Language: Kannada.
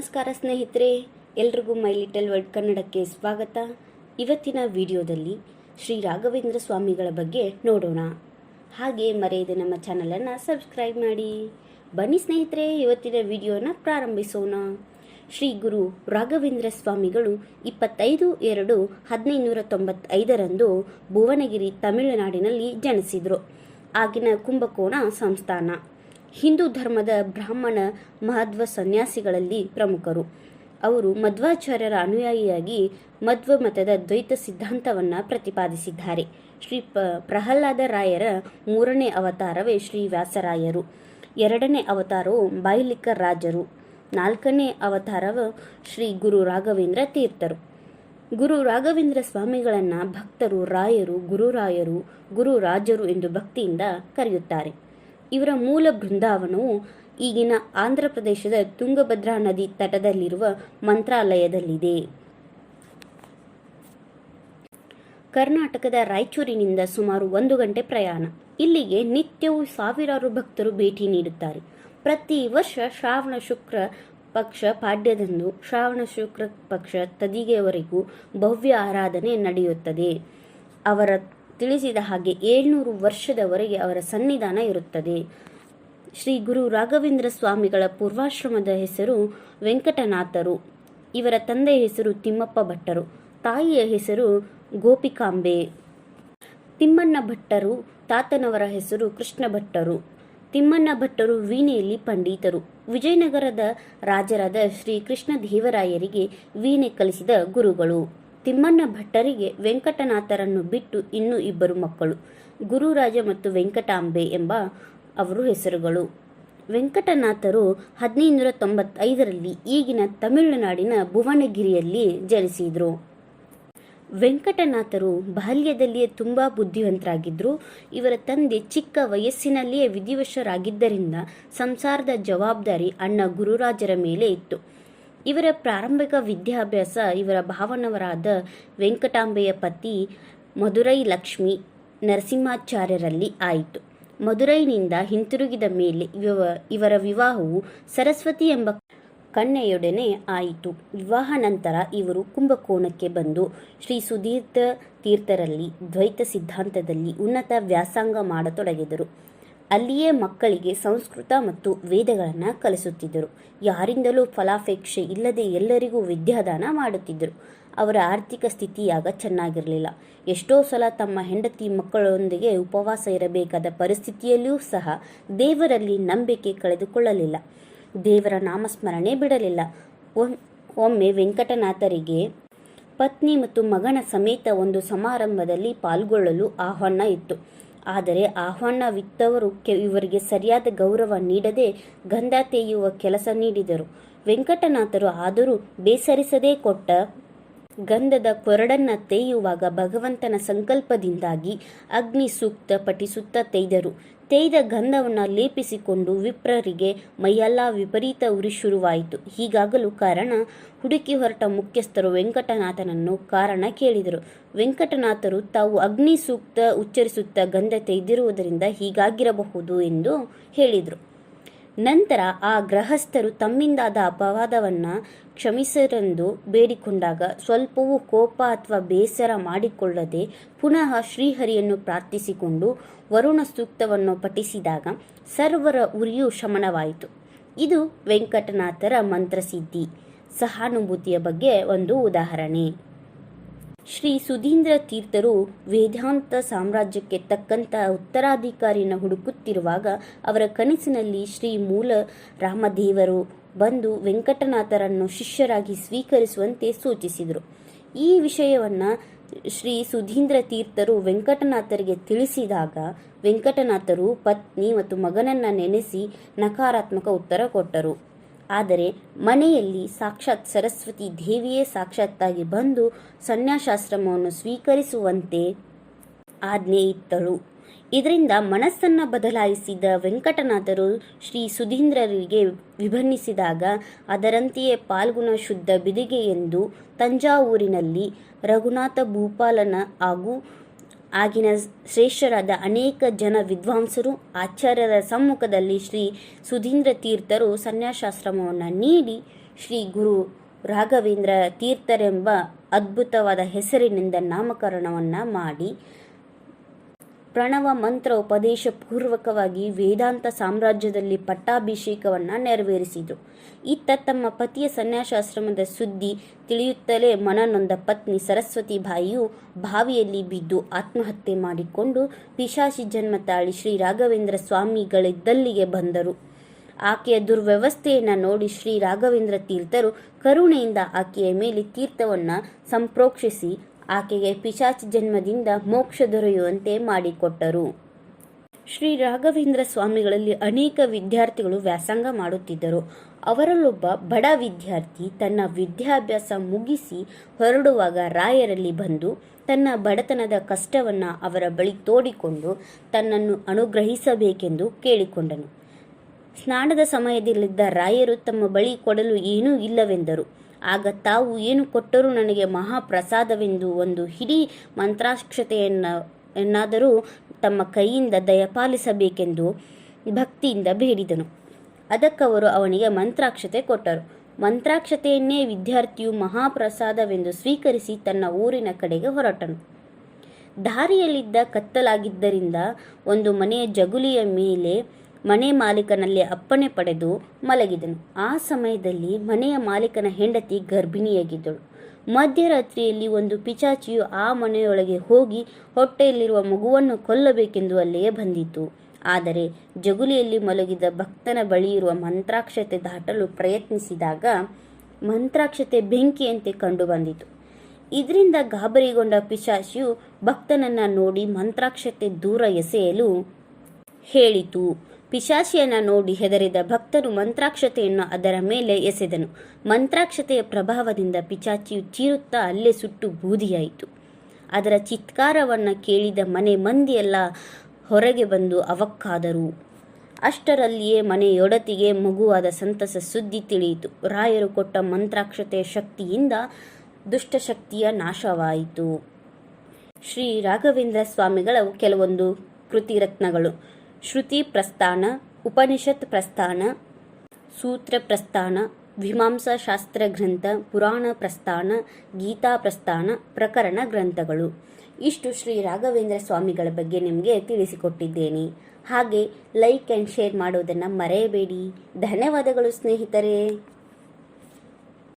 ನಮಸ್ಕಾರ ಸ್ನೇಹಿತರೆ, ಎಲ್ರಿಗೂ ಮೈ ಲಿಟಲ್ ವರ್ಲ್ಡ್ ಕನ್ನಡಕ್ಕೆ ಸ್ವಾಗತ. ಇವತ್ತಿನ ವಿಡಿಯೋದಲ್ಲಿ ಶ್ರೀ ರಾಘವೇಂದ್ರ ಸ್ವಾಮಿಗಳ ಬಗ್ಗೆ ನೋಡೋಣ. ಹಾಗೆ ಮರೆಯದೆ ನಮ್ಮ ಚಾನಲನ್ನು ಸಬ್ಸ್ಕ್ರೈಬ್ ಮಾಡಿ. ಬನ್ನಿ ಸ್ನೇಹಿತರೆ, ಇವತ್ತಿನ ವಿಡಿಯೋನ ಪ್ರಾರಂಭಿಸೋಣ. ಶ್ರೀ ಗುರು ರಾಘವೇಂದ್ರ ಸ್ವಾಮಿಗಳು ಇಪ್ಪತ್ತೈದು ಎರಡು ಹದಿನೈದುನೂರ ತೊಂಬತ್ತೈದರಂದು ಭುವನಗಿರಿ ತಮಿಳುನಾಡಿನಲ್ಲಿ ಜನಿಸಿದರು. ಆಗಿನ ಕುಂಭಕೋಣ ಸಂಸ್ಥಾನ. ಹಿಂದೂ ಧರ್ಮದ ಬ್ರಾಹ್ಮಣ ಮಹಧ್ವ ಸನ್ಯಾಸಿಗಳಲ್ಲಿ ಪ್ರಮುಖರು. ಅವರು ಮಧ್ವಾಚಾರ್ಯರ ಅನುಯಾಯಿಯಾಗಿ ಮಧ್ವ ಮತದ ದ್ವೈತ ಸಿದ್ಧಾಂತವನ್ನು ಪ್ರತಿಪಾದಿಸಿದ್ದಾರೆ. ಶ್ರೀ ಪ, ಪ್ರಹ್ಲಾದ ರಾಯರ ಮೂರನೇ ಅವತಾರವೇ ಶ್ರೀ ವ್ಯಾಸರಾಯರು. ಎರಡನೇ ಅವತಾರವು ಬಾಯ್ಲಿಕ ರಾಜರು. ನಾಲ್ಕನೇ ಅವತಾರವು ಶ್ರೀ ಗುರು ರಾಘವೇಂದ್ರ ತೀರ್ಥರು. ಗುರು ರಾಘವೇಂದ್ರ ಸ್ವಾಮಿಗಳನ್ನು ಭಕ್ತರು ರಾಯರು, ಗುರುರಾಯರು ಗುರುರಾಜರು ಎಂದು ಭಕ್ತಿಯಿಂದ ಕರೆಯುತ್ತಾರೆ. ಇವರ ಮೂಲ ಬೃಂದಾವನವು ಈಗಿನ ಆಂಧ್ರ ಪ್ರದೇಶದ ತುಂಗಭದ್ರಾ ನದಿ ತಟದಲ್ಲಿರುವ ಮಂತ್ರಾಲಯದಲ್ಲಿದೆ. ಕರ್ನಾಟಕದ ರಾಯಚೂರಿನಿಂದ ಸುಮಾರು ಒಂದು ಗಂಟೆ ಪ್ರಯಾಣ. ಇಲ್ಲಿಗೆ ನಿತ್ಯವೂ ಸಾವಿರಾರು ಭಕ್ತರು ಭೇಟಿ ನೀಡುತ್ತಾರೆ. ಪ್ರತಿ ವರ್ಷ ಶ್ರಾವಣ ಶುಕ್ರ ಪಕ್ಷ ಪಾಡ್ಯದಂದು ಶ್ರಾವಣ ಶುಕ್ರ ಪಕ್ಷ ತದಿಗೆಯವರೆಗೂ ಭವ್ಯ ಆರಾಧನೆ ನಡೆಯುತ್ತದೆ. ಅವರ ತಿಳಿಸಿದ ಹಾಗೆ ಏಳ್ನೂರು ವರ್ಷದವರೆಗೆ ಅವರ ಸನ್ನಿಧಾನ ಇರುತ್ತದೆ. ಶ್ರೀ ಗುರು ರಾಘವೇಂದ್ರ ಸ್ವಾಮಿಗಳ ಪೂರ್ವಾಶ್ರಮದ ಹೆಸರು ವೆಂಕಟನಾಥರು. ಇವರ ತಂದೆಯ ಹೆಸರು ತಿಮ್ಮಪ್ಪ ಭಟ್ಟರು. ತಾಯಿಯ ಹೆಸರು ಗೋಪಿಕಾಂಬೆ. ತಿಮ್ಮಣ್ಣ ಭಟ್ಟರು, ತಾತನವರ ಹೆಸರು ಕೃಷ್ಣ ಭಟ್ಟರು. ತಿಮ್ಮಣ್ಣ ಭಟ್ಟರು ವೀಣೆಯಲ್ಲಿ ಪಂಡಿತರು. ವಿಜಯನಗರದ ರಾಜರಾದ ಶ್ರೀ ಕೃಷ್ಣ ದೇವರಾಯರಿಗೆ ವೀಣೆ ಕಲಿಸಿದ ಗುರುಗಳು. ತಿಮ್ಮಣ್ಣ ಭಟ್ಟರಿಗೆ ವೆಂಕಟನಾಥರನ್ನು ಬಿಟ್ಟು ಇನ್ನೂ ಇಬ್ಬರು ಮಕ್ಕಳು, ಗುರುರಾಜ ಮತ್ತು ವೆಂಕಟಾಂಬೆ ಎಂಬ ಅವರು ಹೆಸರುಗಳು. ವೆಂಕಟನಾಥರು ಹದಿನೈದುನೂರ ತೊಂಬತ್ತೈದರಲ್ಲಿ ಈಗಿನ ತಮಿಳುನಾಡಿನ ಭುವನಗಿರಿಯಲ್ಲಿ ಜನಿಸಿದರು. ವೆಂಕಟನಾಥರು ಬಾಲ್ಯದಲ್ಲಿಯೇ ತುಂಬ ಬುದ್ಧಿವಂತರಾಗಿದ್ದರು ಇವರ ತಂದೆ ಚಿಕ್ಕ ವಯಸ್ಸಿನಲ್ಲಿಯೇ ವಿಧಿವಶರಾಗಿದ್ದರಿಂದ ಸಂಸಾರದ ಜವಾಬ್ದಾರಿ ಅಣ್ಣ ಗುರುರಾಜರ ಮೇಲೆ ಇತ್ತು. ಇವರ ಪ್ರಾರಂಭಿಕ ವಿದ್ಯಾಭ್ಯಾಸ ಇವರ ಭಾವನವರಾದ ವೆಂಕಟಾಂಬೆಯ ಪತಿ ಮಧುರೈ ಲಕ್ಷ್ಮಿ ನರಸಿಂಹಾಚಾರ್ಯರಲ್ಲಿ ಆಯಿತು. ಮಧುರೈನಿಂದ ಹಿಂತಿರುಗಿದ ಮೇಲೆ ಇವ, ಇವರ ವಿವಾಹವು ಸರಸ್ವತಿ ಎಂಬ ಕನ್ನೆಯೊಡನೆ ಆಯಿತು. ವಿವಾಹ ನಂತರ ಇವರು ಕುಂಭಕೋಣಕ್ಕೆ ಬಂದು ಶ್ರೀ ಸುಧೀರ್ಥ ತೀರ್ಥರಲ್ಲಿ ದ್ವೈತ ಸಿದ್ಧಾಂತದಲ್ಲಿ ಉನ್ನತ ವ್ಯಾಸಂಗ ಮಾಡತೊಡಗಿದರು. ಅಲ್ಲಿಯೇ ಮಕ್ಕಳಿಗೆ ಸಂಸ್ಕೃತ ಮತ್ತು ವೇದಗಳನ್ನು ಕಲಿಸುತ್ತಿದ್ದರು. ಯಾರಿಂದಲೂ ಫಲಾಪೇಕ್ಷೆ ಇಲ್ಲದೆ ಎಲ್ಲರಿಗೂ ವಿದ್ಯಾದಾನ ಮಾಡುತ್ತಿದ್ದರು. ಅವರ ಆರ್ಥಿಕ ಸ್ಥಿತಿಯಾಗ ಚೆನ್ನಾಗಿರಲಿಲ್ಲ. ಎಷ್ಟೋ ಸಲ ತಮ್ಮ ಹೆಂಡತಿ ಮಕ್ಕಳೊಂದಿಗೆ ಉಪವಾಸ ಇರಬೇಕಾದ ಪರಿಸ್ಥಿತಿಯಲ್ಲಿಯೂ ಸಹ ದೇವರಲ್ಲಿ ನಂಬಿಕೆ ಕಳೆದುಕೊಳ್ಳಲಿಲ್ಲ. ದೇವರ ನಾಮಸ್ಮರಣೆ ಬಿಡಲಿಲ್ಲ. ಒಮ್ಮೆ ವೆಂಕಟನಾಥರಿಗೆ ಪತ್ನಿ ಮತ್ತು ಮಗನ ಸಮೇತ ಒಂದು ಸಮಾರಂಭದಲ್ಲಿ ಪಾಲ್ಗೊಳ್ಳಲು ಆಹ್ವಾನ ಇತ್ತು. ಆದರೆ ಆಹ್ವಾನವಿತ್ತವರು ವಿತ್ತವರು ಇವರಿಗೆ ಸರಿಯಾದ ಗೌರವ ನೀಡದೆ ಗಂಧ ತೇಯುವ ಕೆಲಸ ನೀಡಿದರು. ವೆಂಕಟನಾಥರು ಆದರೂ ಬೇಸರಿಸದೇ ಕೊಟ್ಟ ಗಂಧದ ಕೊರಡನ್ನ ತೇಯುವಾಗ ಭಗವಂತನ ಸಂಕಲ್ಪದಿಂದಾಗಿ ಅಗ್ನಿ ಸೂಕ್ತ ಪಠಿಸುತ್ತಾ ತೇಯ್ದರು ತೇಯ್ದ ಗಂಧವನ್ನು ಲೇಪಿಸಿಕೊಂಡು ವಿಪ್ರರಿಗೆ ಮೈಯೆಲ್ಲ ವಿಪರೀತ ಉರಿ ಶುರುವಾಯಿತು. ಹೀಗಾಗಲು ಕಾರಣ, ಹುಡುಕಿ ಹೊರಟ ಮುಖ್ಯಸ್ಥರು ವೆಂಕಟನಾಥನನ್ನು ಕಾರಣ ಕೇಳಿದರು. ವೆಂಕಟನಾಥರು ತಾವು ಅಗ್ನಿ ಸೂಕ್ತ ಉಚ್ಚರಿಸುತ್ತಾ ಗಂಧ ತೆಗೆದಿರುವುದರಿಂದ ಹೀಗಾಗಿರಬಹುದು ಎಂದು ಹೇಳಿದರು. ನಂತರ ಆ ಗೃಹಸ್ಥರು ತಮ್ಮಿಂದಾದ ಅಪವಾದವನ್ನು ಕ್ಷಮಿಸರೆಂದು ಬೇಡಿಕೊಂಡಾಗ ಸ್ವಲ್ಪವೂ ಕೋಪ ಅಥವಾ ಬೇಸರ ಮಾಡಿಕೊಳ್ಳದೆ ಪುನಃ ಶ್ರೀಹರಿಯನ್ನು ಪ್ರಾರ್ಥಿಸಿಕೊಂಡು ವರುಣ ಸೂಕ್ತವನ್ನು ಪಠಿಸಿದಾಗ ಸರ್ವರ ಉರಿಯು ಶಮನವಾಯಿತು. ಇದು ವೆಂಕಟನಾಥರ ಮಂತ್ರಸಿದ್ಧಿ. ಸಹಾನುಭೂತಿಯ ಬಗ್ಗೆ ಒಂದು ಉದಾಹರಣೆ. ಶ್ರೀ ಸುಧೀಂದ್ರ ತೀರ್ಥರು ವೇದಾಂತ ಸಾಮ್ರಾಜ್ಯಕ್ಕೆ ತಕ್ಕಂತ ಉತ್ತರಾಧಿಕಾರಿಯನ್ನು ಹುಡುಕುತ್ತಿರುವಾಗ ಅವರ ಕನಸಿನಲ್ಲಿ ಶ್ರೀ ಮೂಲ ರಾಮದೇವರು ಬಂದು ವೆಂಕಟನಾಥರನ್ನು ಶಿಷ್ಯರಾಗಿ ಸ್ವೀಕರಿಸುವಂತೆ ಸೂಚಿಸಿದರು. ಈ ವಿಷಯವನ್ನು ಶ್ರೀ ಸುಧೀಂದ್ರ ತೀರ್ಥರು ವೆಂಕಟನಾಥರಿಗೆ ತಿಳಿಸಿದಾಗ ವೆಂಕಟನಾಥರು ಪತ್ನಿ ಮತ್ತು ಮಗನನ್ನು ನೆನೆಸಿ ನಕಾರಾತ್ಮಕ ಉತ್ತರ ಕೊಟ್ಟರು. ಆದರೆ ಮನೆಯಲ್ಲಿ ಸಾಕ್ಷಾತ್ ಸರಸ್ವತಿ ದೇವಿಯೇ ಸಾಕ್ಷಾತ್ತಾಗಿ ಬಂದು ಸನ್ಯಾಸಾಶ್ರಮವನ್ನು ಸ್ವೀಕರಿಸುವಂತೆ ಆಜ್ಞೆ ಇತ್ತಳು ಇದರಿಂದ ಮನಸ್ಸನ್ನು ಬದಲಾಯಿಸಿದ ವೆಂಕಟನಾಥರು ಶ್ರೀ ಸುಧೀಂದ್ರರಿಗೆ ವಿಭನ್ನಿಸಿದಾಗ ಅದರಂತೆಯೇ ಪಾಲ್ಗುಣ ಶುದ್ಧ ಬಿದಿಗೆ ಎಂದು ತಂಜಾವೂರಿನಲ್ಲಿ ರಘುನಾಥ ಭೂಪಾಲನ ಹಾಗೂ ಆಗಿನ ಶ್ರೇಷ್ಠರಾದ ಅನೇಕ ಜನ ವಿದ್ವಾಂಸರು ಆಚಾರ್ಯರ ಸಮ್ಮುಖದಲ್ಲಿ ಶ್ರೀ ಸುಧೀಂದ್ರ ತೀರ್ಥರು ಸನ್ಯಾಸಾಶ್ರಮವನ್ನು ನೀಡಿ ಶ್ರೀ ಗುರು ರಾಘವೇಂದ್ರ ತೀರ್ಥರೆಂಬ ಅದ್ಭುತವಾದ ಹೆಸರಿನಿಂದ ನಾಮಕರಣವನ್ನು ಮಾಡಿ ಪ್ರಣವ ಮಂತ್ರ ಉಪದೇಶ ಪೂರ್ವಕವಾಗಿ ವೇದಾಂತ ಸಾಮ್ರಾಜ್ಯದಲ್ಲಿ ಪಟ್ಟಾಭಿಷೇಕವನ್ನು ನೆರವೇರಿಸಿದರು. ಇತ್ತ ತಮ್ಮ ಪತಿಯ ಸನ್ಯಾಸಾಶ್ರಮದ ಸುದ್ದಿ ತಿಳಿಯುತ್ತಲೇ ಮನನೊಂದ ಪತ್ನಿ ಸರಸ್ವತಿ ಬಾಯಿಯು ಬಾವಿಯಲ್ಲಿ ಬಿದ್ದು ಆತ್ಮಹತ್ಯೆ ಮಾಡಿಕೊಂಡು ಪಿಶಾಚಿ ಜನ್ಮ ತಾಳಿ ಶ್ರೀ ರಾಘವೇಂದ್ರ ಸ್ವಾಮಿಗಳಿದ್ದಲ್ಲಿಗೆ ಬಂದರು. ಆಕೆಯ ದುರ್ವ್ಯವಸ್ಥೆಯನ್ನು ನೋಡಿ ಶ್ರೀ ರಾಘವೇಂದ್ರ ತೀರ್ಥರು ಕರುಣೆಯಿಂದ ಆಕೆಯ ಮೇಲೆ ತೀರ್ಥವನ್ನು ಸಂಪ್ರೋಕ್ಷಿಸಿ ಆಕೆಗೆ ಪಿಶಾಚಿ ಜನ್ಮದಿಂದ ಮೋಕ್ಷ ದೊರೆಯುವಂತೆ ಮಾಡಿಕೊಟ್ಟರು. ಶ್ರೀ ರಾಘವೇಂದ್ರ ಸ್ವಾಮಿಗಳಲ್ಲಿ ಅನೇಕ ವಿದ್ಯಾರ್ಥಿಗಳು ವ್ಯಾಸಂಗ ಮಾಡುತ್ತಿದ್ದರು. ಅವರಲ್ಲೊಬ್ಬ ಬಡ ವಿದ್ಯಾರ್ಥಿ ತನ್ನ ವಿದ್ಯಾಭ್ಯಾಸ ಮುಗಿಸಿ ಹೊರಡುವಾಗ ರಾಯರಲ್ಲಿ ಬಂದು ತನ್ನ ಬಡತನದ ಕಷ್ಟವನ್ನು ಅವರ ಬಳಿ ತೋಡಿಕೊಂಡು ತನ್ನನ್ನು ಅನುಗ್ರಹಿಸಬೇಕೆಂದು ಕೇಳಿಕೊಂಡನು. ಸ್ನಾನದ ಸಮಯದಲ್ಲಿದ್ದ ರಾಯರು ತಮ್ಮ ಬಳಿ ಕೊಡಲು ಏನೂ ಇಲ್ಲವೆಂದರು. ಆಗ ತಾವು ಏನು ಕೊಟ್ಟರೂ ನನಗೆ ಮಹಾಪ್ರಸಾದವೆಂದು ಒಂದು ಹಿಡಿ ಮಂತ್ರಾಕ್ಷತೆಯನ್ನು ಎನ್ನಾದರೂ ತಮ್ಮ ಕೈಯಿಂದ ದಯಪಾಲಿಸಬೇಕೆಂದು ಭಕ್ತಿಯಿಂದ ಬೇಡಿದನು. ಅದಕ್ಕವರು ಅವನಿಗೆ ಮಂತ್ರಾಕ್ಷತೆ ಕೊಟ್ಟರು. ಮಂತ್ರಾಕ್ಷತೆಯನ್ನೇ ವಿದ್ಯಾರ್ಥಿಯು ಮಹಾಪ್ರಸಾದವೆಂದು ಸ್ವೀಕರಿಸಿ ತನ್ನ ಊರಿನ ಕಡೆಗೆ ಹೊರಟನು. ದಾರಿಯಲ್ಲಿದ್ದ ಕತ್ತಲಾಗಿದ್ದರಿಂದ ಒಂದು ಮನೆಯ ಜಗುಲಿಯ ಮೇಲೆ ಮನೆ ಮಾಲೀಕನಲ್ಲಿ ಅಪ್ಪಣೆ ಪಡೆದು ಮಲಗಿದನು. ಆ ಸಮಯದಲ್ಲಿ ಮನೆಯ ಮಾಲೀಕನ ಹೆಂಡತಿ ಗರ್ಭಿಣಿಯಾಗಿದ್ದಳು. ಮಧ್ಯರಾತ್ರಿಯಲ್ಲಿ ಒಂದು ಪಿಚಾಚಿಯು ಆ ಮನೆಯೊಳಗೆ ಹೋಗಿ ಹೊಟ್ಟೆಯಲ್ಲಿರುವ ಮಗುವನ್ನು ಕೊಲ್ಲಬೇಕೆಂದು ಅಲ್ಲಿಯೇ ಬಂದಿತು. ಆದರೆ ಜಗುಲಿಯಲ್ಲಿ ಮಲಗಿದ ಭಕ್ತನ ಬಳಿಯಿರುವ ಮಂತ್ರಾಕ್ಷತೆ ದಾಟಲು ಪ್ರಯತ್ನಿಸಿದಾಗ ಮಂತ್ರಾಕ್ಷತೆ ಬೆಂಕಿಯಂತೆ ಕಂಡುಬಂದಿತು ಇದರಿಂದ ಗಾಬರಿಗೊಂಡ ಪಿಶಾಚಿಯು ಭಕ್ತನನ್ನ ನೋಡಿ ಮಂತ್ರಾಕ್ಷತೆ ದೂರ ಎಸೆಯಲು ಹೇಳಿತು. ಪಿಶಾಚಿಯನ್ನ ನೋಡಿ ಹೆದರಿದ ಭಕ್ತನು ಮಂತ್ರಾಕ್ಷತೆಯನ್ನು ಅದರ ಮೇಲೆ ಎಸೆದನು. ಮಂತ್ರಾಕ್ಷತೆಯ ಪ್ರಭಾವದಿಂದ ಪಿಶಾಚಿಯು ಚೀರುತ್ತಾ ಅಲ್ಲೇ ಸುಟ್ಟು ಬೂದಿಯಾಯಿತು. ಅದರ ಚಿತ್ಕಾರವನ್ನು ಕೇಳಿದ ಮನೆ ಮಂದಿಯೆಲ್ಲ ಹೊರಗೆ ಬಂದು ಅವಕ್ಕಾದರು. ಅಷ್ಟರಲ್ಲಿಯೇ ಮನೆಯೊಡತಿಗೆ ಮಗುವಾದ ಸಂತಸ ಸುದ್ದಿ ತಿಳಿಯಿತು. ರಾಯರು ಕೊಟ್ಟ ಮಂತ್ರಾಕ್ಷತೆಯ ಶಕ್ತಿಯಿಂದ ದುಷ್ಟಶಕ್ತಿಯ ನಾಶವಾಯಿತು. ಶ್ರೀ ರಾಘವೇಂದ್ರ ಸ್ವಾಮಿಗಳು ಕೆಲವೊಂದು ಕೃತಿರತ್ನಗಳು. ಶ್ರುತಿ ಪ್ರಸ್ಥಾನ, ಉಪನಿಷತ್ ಪ್ರಸ್ಥಾನ, ಸೂತ್ರ ಪ್ರಸ್ಥಾನ ಶಾಸ್ತ್ರ ಗ್ರಂಥ, ಪುರಾಣ ಪ್ರಸ್ಥಾನ, ಗೀತಾ ಪ್ರಸ್ಥಾನ, ಪ್ರಕರಣ ಗ್ರಂಥಗಳು. ಇಷ್ಟು ಶ್ರೀ ರಾಘವೇಂದ್ರ ಸ್ವಾಮಿಗಳ ಬಗ್ಗೆ ನಿಮಗೆ ತಿಳಿಸಿಕೊಟ್ಟಿದ್ದೇನೆ. ಹಾಗೆ ಲೈಕ್ ಆ್ಯಂಡ್ ಶೇರ್ ಮಾಡೋದನ್ನು ಮರೆಯಬೇಡಿ. ಧನ್ಯವಾದಗಳು ಸ್ನೇಹಿತರೆ.